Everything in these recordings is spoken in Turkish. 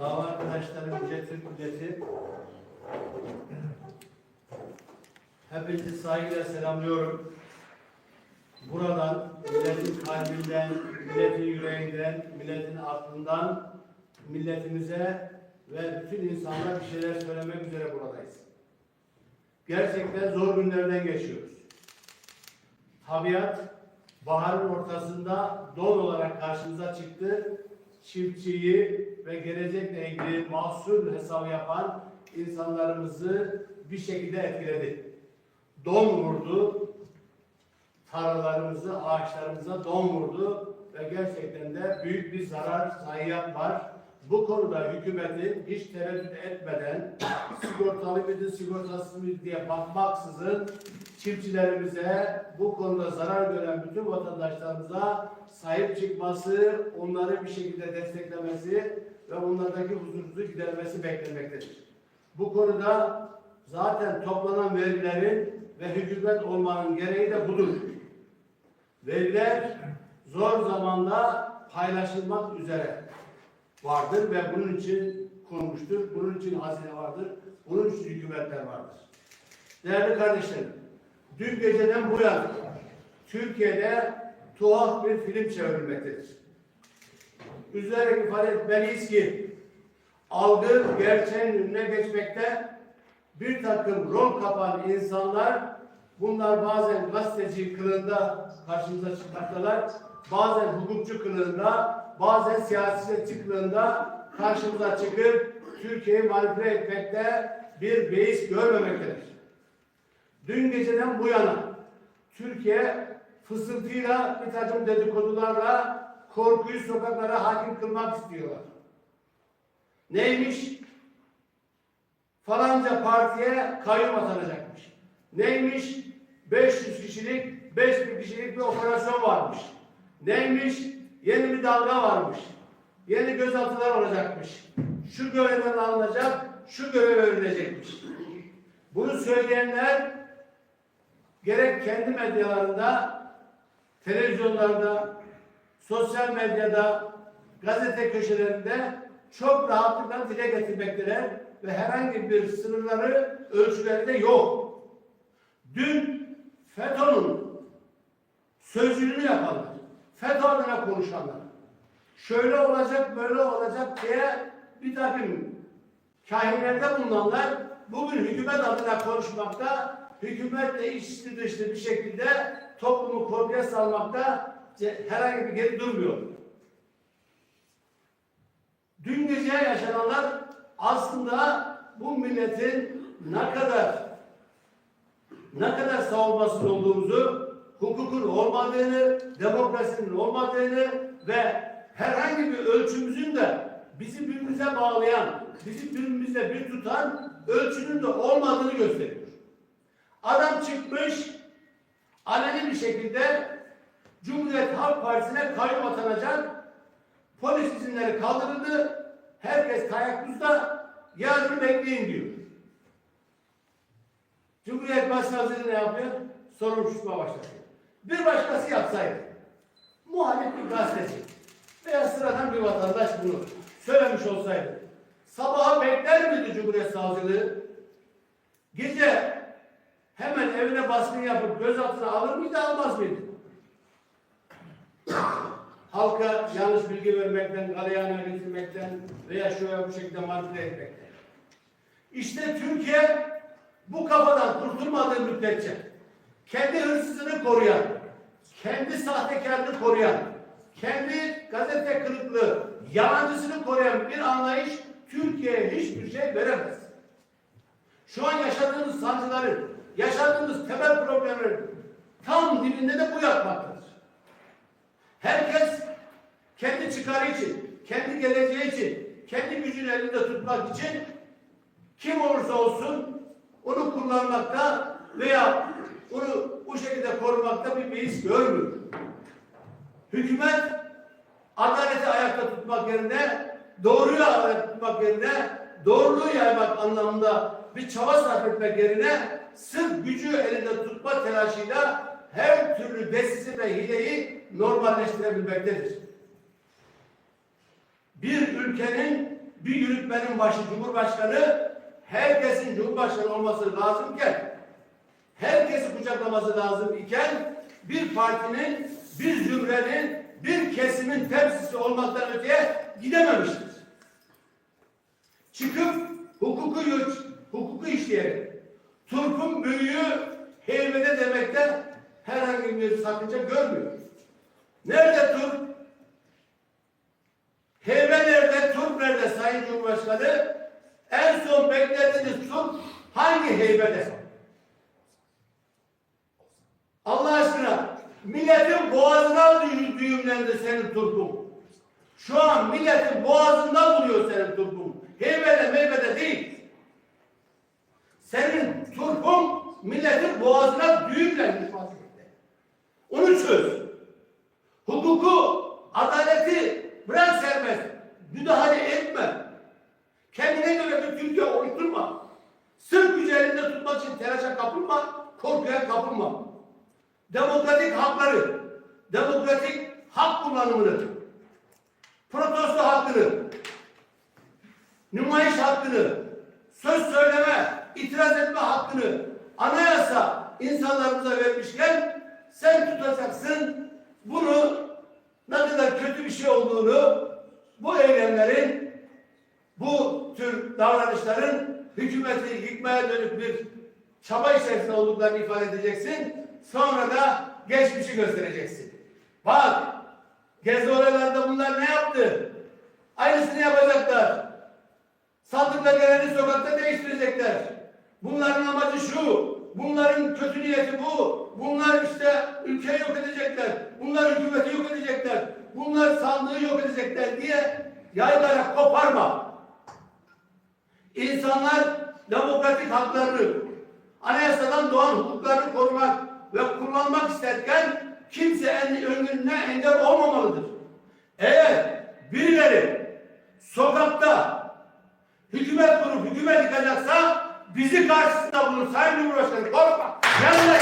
Dava arkadaşlarım, Türk Milleti, hepinizi saygıyla selamlıyorum. Buradan, milletin kalbinden, milletin yüreğinden, milletin aklından, milletimize ve bütün insanlara bir şeyler söylemek üzere buradayız. Gerçekten zor günlerden geçiyoruz. Tabiat baharın ortasında don olarak karşımıza çıktı. Çiftçiyi ve gelecekle ilgili mahsul hesabı yapan insanlarımızı bir şekilde etkiledi. Don vurdu, tarlalarımızı, ağaçlarımıza don vurdu ve gerçekten de büyük bir zarar, zayiat var. Bu konuda hükümetin hiç tereddüt etmeden sigortalı mıydı, sigortasız mıydı diye bakmaksızın çiftçilerimize bu konuda zarar gören bütün vatandaşlarımıza sahip çıkması, onları bir şekilde desteklemesi ve onlardaki huzursuzluğu gidermesi beklenmektedir. Bu konuda zaten toplanan verilerin ve hükümet olmanın gereği de budur. Veriler zor zamanda paylaşılmak üzere vardır ve bunun için kurulmuştur. Bunun için hazine vardır. Bunun için hükümetler vardır. Değerli kardeşlerim, dün geceden bu yana Türkiye'de tuhaf bir film çevrilmektedir. Üzerine ifade etmeliyiz ki algı gerçeğin önüne geçmekte bir takım rol kapan insanlar bunlar bazen gazeteci kılığında karşımıza çıkmaktalar. Bazen hukukçu kılığında, bazen siyasetçi kılığında karşımıza çıkıp Türkiye'yi manipüle etmekte bir beis görmemektedir. Dün geceden bu yana Türkiye fısıltıyla bir takım dedikodularla korkuyu sokaklara hakim kılmak istiyorlar. Neymiş? Falanca partiye kayyum atanacakmış. Neymiş? 500 kişilik, 5000 kişilik bir operasyon varmış. Neymiş? Yeni bir dalga varmış. Yeni gözaltılar olacakmış. Şu görevden alınacak, şu göreve verilecekmiş. Bunu söyleyenler gerek kendi medyalarında, televizyonlarda, sosyal medyada, gazete köşelerinde çok rahatlıkla dile getirmekteler ve herhangi bir sınırları, ölçüleri de yok. Dün FETÖ'nün sözcülüğünü yapanlar, FETÖ adına konuşanlar, şöyle olacak, böyle olacak diye bir takım kahinlerde bulunanlar bugün hükümet adına konuşmakta, hükümetle içli dışlı bir şekilde toplumu korkuya salmakta herhangi bir geri durmuyor. Dün gece yaşananlar aslında bu milletin ne kadar ne kadar savunmasız olduğumuzu, hukukun olmadığını, demokrasinin olmadığını ve herhangi bir ölçümüzün de bizi birbirimize bağlayan, bizi birbirimizle bir tutan ölçünün de olmadığını gösteriyor. Adam çıkmış, aleni bir şekilde Cumhuriyet Halk Partisi'ne kayyum atanacak, polis izinleri kaldırıldı, herkes tayakkuzda, yarını bekleyin diyor. Cumhuriyet Başsavcılığı ne yapıyor? Sorumsuzluğa başlatıyor. Bir başkası yapsaydı, muhalif bir gazeteci veya sıradan bir vatandaş bunu söylemiş olsaydı, sabaha bekler miydi Cumhuriyet Savcılığı? Gece hemen evine baskın yapıp gözaltına alır mıydı, almaz mıydı? Halka yanlış bilgi vermekten, galeyana getirmekten veya şöyle bu şekilde manipüle etmekten. İşte Türkiye bu kafadan kurtulmadığı müddetçe kendi hırsızını koruyan, kendi sahtekarını koruyan, kendi gazete kırıklığı, yalancısını koruyan bir anlayış Türkiye'ye hiçbir şey veremez. Şu an yaşadığımız sancıların, yaşadığımız temel problemlerin tam dibinde de bu yatmaktadır. Herkes kendi çıkarı için, kendi geleceği için, kendi gücünü elinde tutmak için kim olursa olsun onu kullanmakta veya onu bu şekilde korumakta bir beis görmüyor. Hükümet adaleti ayakta tutmak yerine doğruyu ayakta tutmak yerine doğruluğu yaymak anlamında bir çaba sarf etmek yerine sırf gücü elinde tutma telaşıyla her türlü desizi ve hileyi normalleştirebilmektedir. Bir ülkenin bir yürütmenin başı Cumhurbaşkanı herkesin Cumhurbaşkanı olması lazımken herkesi kucaklaması lazım iken bir partinin, bir zümrenin, bir kesimin temsilcisi olmaktan öteye gidememiştir. Çıkıp hukuku yürüt, hukuku işleyerek Turp'un büyüğü heybede demekte herhangi bir sakınca görmüyor. Nerede Turp? Heybe nerede? Turp nerede Sayın Cumhurbaşkanı? En son beklediğiniz Turp hangi heybede? Allah aşkına milletin boğazına düğüm- düğümlendi senin turpun. Şu an milletin boğazında buluyor senin turpun. Heybede meybede değil. Senin turpun milletin boğazına düğümlenmiş vaziyette. Onu çöz. Hukuku, adaleti bırak serbest. Müdahale etme. Kendine göre bir Türkiye oluşturma. Sırf gücü elinde tutmak için telaşa kapılma, korkuya kapılma. Demokratik hakları, demokratik hak kullanımını, protesto hakkını, nümayiş hakkını, söz söyleme, itiraz etme hakkını anayasa insanlarımıza vermişken sen tutacaksın bunu ne kadar kötü bir şey olduğunu bu eylemlerin bu tür davranışların hükümeti yıkmaya dönük bir çaba içerisinde olduklarını ifade edeceksin. Sonra da geçmişi göstereceksin. Bak, gezi olaylarında bunlar ne yaptı? Aynısını yapacaklar. Sandıkla geleni. Bunların amacı şu. Bunların kötü niyeti bu. Bunlar işte ülkeyi yok edecekler. Bunlar hükümeti yok edecekler. Bunlar sandığı yok edecekler diye yaylarak koparma. İnsanlar demokratik haklarını, anayasadan doğan hukuklarını korumak ve kullanmak isterken kimsenin önüne engel olmamalıdır. Eğer birileri sokakta hükümet kurup hükümet yıkacaksa bizi karşısında bulun Sayın Cumhurbaşkanı korkma. Yanına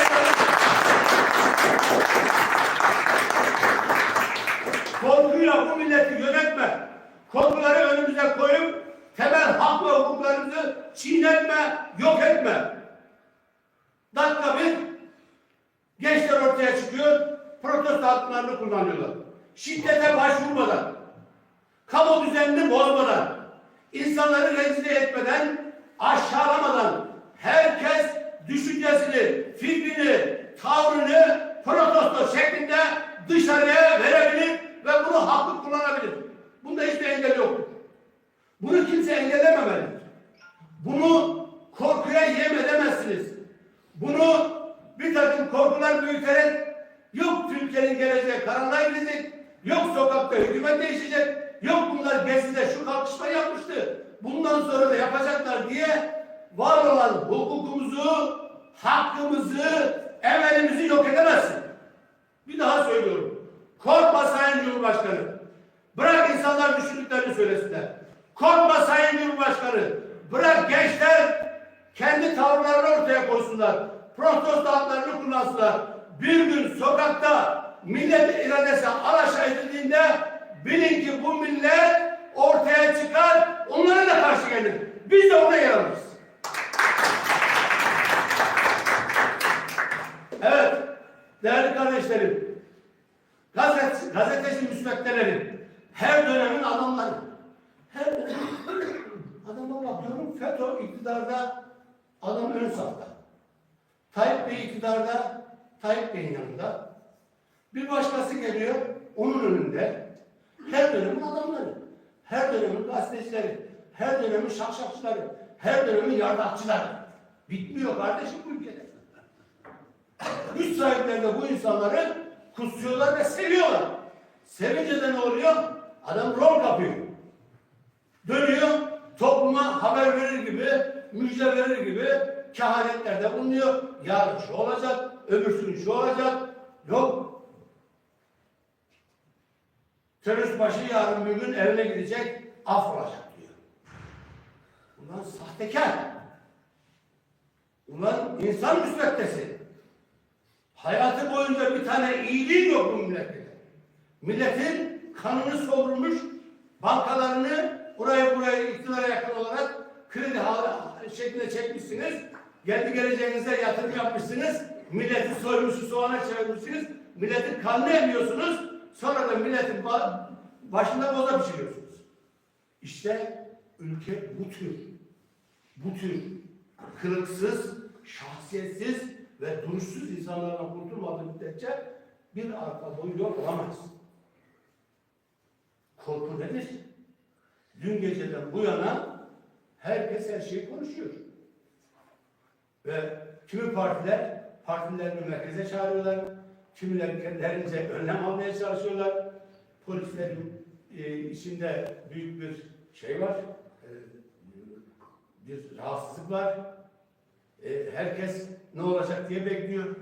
Korkuyla bu milleti yönetme. Korkuları önümüze koyup temel hak ve hukuklarımızı çiğnetme, yok etme. Dakika bir gençler ortaya çıkıyor, protesto haklarını kullanıyorlar. Şiddete başvurmadan, kamu düzenini bozmadan, insanları rencide etmeden, aşağılamadan herkes düşüncesini, fikrini, tavrını protesto şeklinde dışarıya verebilir ve bunu haklı kullanabilir. Bunda hiçbir engel yoktur. Bunu kimse engellememelidir. Bunu korkuya yem edemezsiniz. Bunu bir takım korkular büyüterek yok Türkiye'nin geleceği karanlığa gidecek, yok sokakta hükümet değişecek, yok bunlar gezide şu kalkışma yapmıştı. Bundan sonra da yapacaklar diye var olan hukukumuzu, hakkımızı, emelimizi yok edemezsin. Bir daha söylüyorum. Korkma Sayın Cumhurbaşkanı. Bırak insanlar düşündüklerini söylesinler. Korkma Sayın Cumhurbaşkanı. Bırak gençler kendi tavırlarını ortaya koysunlar. Protesto haklarını kullansınlar. Bir gün sokakta millet iradesi alaşağı edildiğinde bilin ki bu millet ortaya çıkar, onlara da karşı gelir. Biz de ona yer. Evet, değerli kardeşlerim, gazet, gazeteci müsveddeleri, her dönemin adamları, her dönemin adama bakıyorum, FETÖ iktidarda adam ön safta. Tayyip Bey iktidarda, Tayyip Bey'in yanında. Bir başkası geliyor, onun önünde. Her dönemin adamları, her dönemin gazetecileri, her dönemin şakşakçıları, her dönemin yardakçıları. Bitmiyor kardeşim bu ülkede. Güç sahipleri de bu insanları kutsuyorlar ve seviyorlar. Sevince de ne oluyor? Adam rol kapıyor. Dönüyor, topluma haber verir gibi, müjde verir gibi kehanetlerde bulunuyor. Yarın şu olacak, öbürsü gün şu olacak. Yok. Terörist başı yarın bir gün evine gidecek, af olacak diyor. Ulan sahtekar. Ulan insan müsveddesi. Hayatı boyunca bir tane iyiliğin yok bu millette. Milletin kanını sovrulmuş, bankalarını orayı burayı iktidara yakın olarak kredi şeklinde çekmişsiniz. Kendi geleceğinize yatırım yapmışsınız. Milleti soymuşu soğana çevirmişsiniz. Milletin kanını emiyorsunuz. Sonra da milletin ba- başında boza pişiriyorsunuz. İşte ülke bu tür, bu tür kılıksız, şahsiyetsiz ve duruşsuz insanlardan kurtulmadığı müddetçe bir arka boyu yok olamaz. Korku nedir? Dün geceden bu yana herkes her şeyi konuşuyor. Ve kimi partiler partilerini merkeze çağırıyorlar. Kimileri kendilerince önlem almaya çalışıyorlar. Polislerin e, içinde büyük bir şey var. e, bir rahatsızlık var. E, herkes ne olacak diye bekliyor.